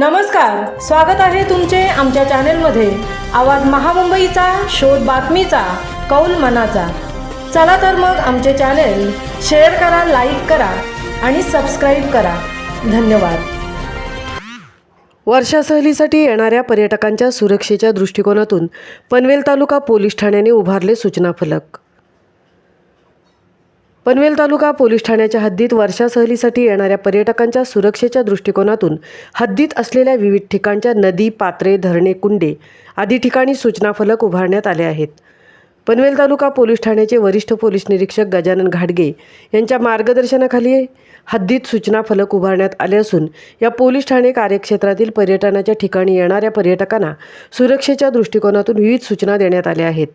नमस्कार स्वागत आहे तुमचे आमच्या चॅनेलमध्ये. आवाज महामुंबईचा शोध बातमीचा कौल मनाचा. चला तर मग आमचे चॅनेल शेअर करा लाईक करा आणि सबस्क्राईब करा. धन्यवाद. वर्षा सहलीसाठी येणाऱ्या पर्यटकांच्या सुरक्षेच्या दृष्टिकोनातून पनवेल तालुका पोलीस ठाण्याने उभारले सूचना फलक पनवेल तालुका पोलीस ठाण्याच्या हद्दीत वर्षा सहलीसाठी येणाऱ्या पर्यटकांच्या सुरक्षेच्या दृष्टिकोनातून हद्दीत असलेल्या विविध ठिकाणच्या नदी पात्रे धरणे कुंडे आदी ठिकाणी सूचना फलक उभारण्यात आले आहेत. पनवेल तालुका पोलीस ठाण्याचे वरिष्ठ पोलीस निरीक्षक गजानन घाडगे यांच्या मार्गदर्शनाखाली हद्दीत सूचना फलक उभारण्यात आले असून या पोलीस ठाणे कार्यक्षेत्रातील पर्यटनाच्या ठिकाणी येणाऱ्या पर्यटकांना सुरक्षेच्या दृष्टिकोनातून विविध सूचना देण्यात आल्या आहेत.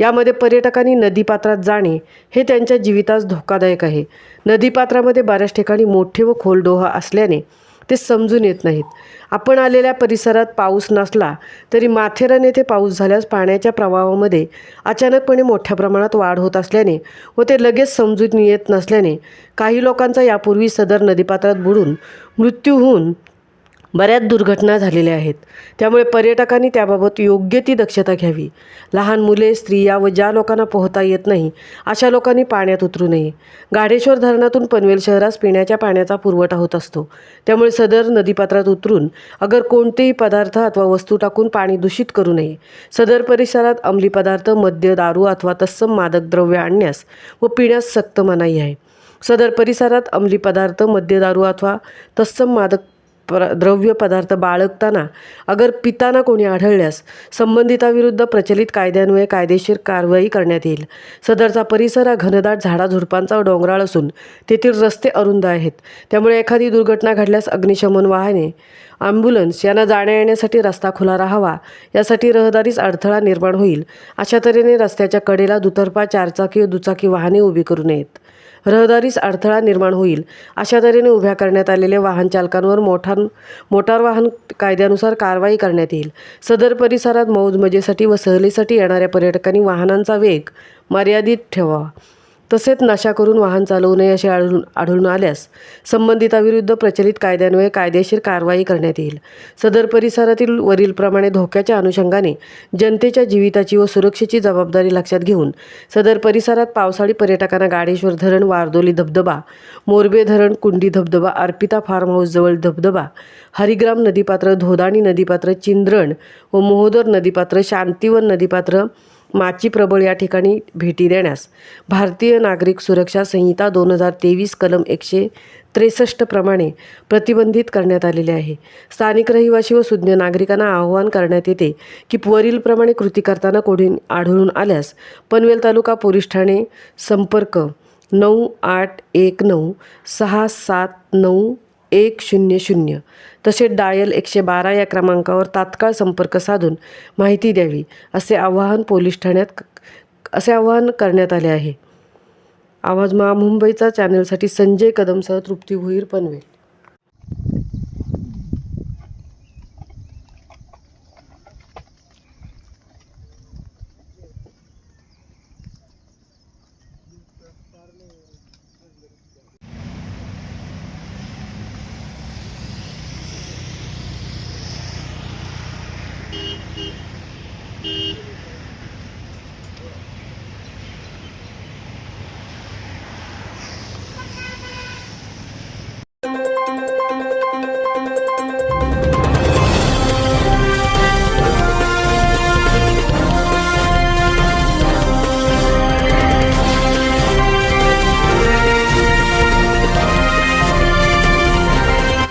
यामध्ये पर्यटकांनी नदीपात्रात जाणे हे त्यांच्या जीवितास धोकादायक आहे. नदीपात्रामध्ये बऱ्याच ठिकाणी मोठे व खोल डोहा असल्याने ते समजून येत नाहीत. आपण आलेल्या परिसरात पाऊस नसला तरी माथेरान येथे पाऊस झाल्यास पाण्याच्या प्रवाहामध्ये अचानकपणे मोठ्या प्रमाणात वाढ होत असल्याने व ते लगेच समजून येत नसल्याने काही लोकांचा यापूर्वी सदर नदीपात्रात बुडून मृत्यू होऊन बऱ्याच दुर्घटना झालेल्या आहेत. त्यामुळे पर्यटकांनी त्याबाबत योग्य ती दक्षता घ्यावी. लहान मुले स्त्रिया व ज्या लोकांना पोहता येत नाही अशा लोकांनी पाण्यात उतरू नये. गाडेश्वर धरणातून पनवेल शहरास पिण्याच्या पाण्याचा पुरवठा होत असतो. त्यामुळे सदर नदीपात्रात उतरून अगर कोणतेही पदार्थ अथवा वस्तू टाकून पाणी दूषित करू नये. सदर परिसरात अंमली पदार्थ मद्य दारू अथवा तत्सम मादक द्रव्य आणण्यास व पिण्यास सक्त मनाई आहे. सदर परिसरात अंमली पदार्थ मद्यदारू अथवा तत्सम मादक प्र द्रव्य पदार्थ बाळगताना अगर पिताना कोणी आढळल्यास संबंधिताविरुद्ध प्रचलित कायद्यान्वये कायदेशीर कारवाई करण्यात येईल. सदरचा परिसर हा घनदाट झाडाझुडपांचा डोंगराळ असून तेथील रस्ते अरुंद आहेत. त्यामुळे एखादी दुर्घटना घडल्यास अग्निशमन वाहने ॲम्ब्युलन्स यांना जाण्या येण्यासाठी रस्ता खुला राहावा यासाठी रहदारीस अडथळा निर्माण होईल. अशा तऱ्हेने रस्त्याच्या कडेला दुतर्फा चारचाकी व दुचाकी वाहने उभी करू नयेत. रहदारीस अडथळा निर्माण होईल. अशा तऱ्हेने उभ्या करण्यात आलेल्या वाहन चालकांवर मोठा मोटार वाहन कायद्यानुसार कारवाई करण्यात येईल. सदर परिसरात मौजमजेसाठी व सहलीसाठी येणाऱ्या पर्यटकांनी वाहनांचा वेग मर्यादित ठेवावा. तसेच नशा करून वाहन चालवू नये असे आढळून आढळून आल्यास संबंधिताविरुद्ध प्रचलित कायद्यान्वये कायदेशीर कारवाई करण्यात येईल. सदर परिसरातील वरीलप्रमाणे धोक्याच्या अनुषंगाने जनतेच्या जीविताची व सुरक्षेची जबाबदारी लक्षात घेऊन सदर परिसरात पावसाळी पर्यटकांना गाडेश्वर धरण वारदोली धबधबा मोरबे धरण कुंडी धबधबा अर्पिता फार्म हाऊसजवळ धबधबा हरिग्राम नदीपात्र धोदाणी नदीपात्र चिंद्रण व मोहोदर नदीपात्र शांतीवन नदीपात्र माची प्रबळ या ठिकाणी भेटी देण्यास. भारतीय नागरिक सुरक्षा संहिता दोन हजार तेवीस कलम एकशे त्रेसष्ट प्रमाणे प्रतिबंधित करण्यात आलेले आहे. स्थानिक रहिवासी व सुज्ञ नागरिकांना आवाहन करण्यात येते की वरीलप्रमाणे कृती करताना कोणी आढळून आल्यास पनवेल तालुका पोलीस ठाणे संपर्क नऊ आठ एक नऊ सहा सात नऊ एक शून्य शून्य. तसेच डायल एकशे बारा या क्रमांकावर तात्काळ संपर्क साधून माहिती द्यावी असे आवाहन पोलीस ठाण्यात असे आवाहन करण्यात आले आहे. आवाज महा मुंबईचा चॅनलसाठी संजय कदमसह तृप्ती भुईर पनवेल.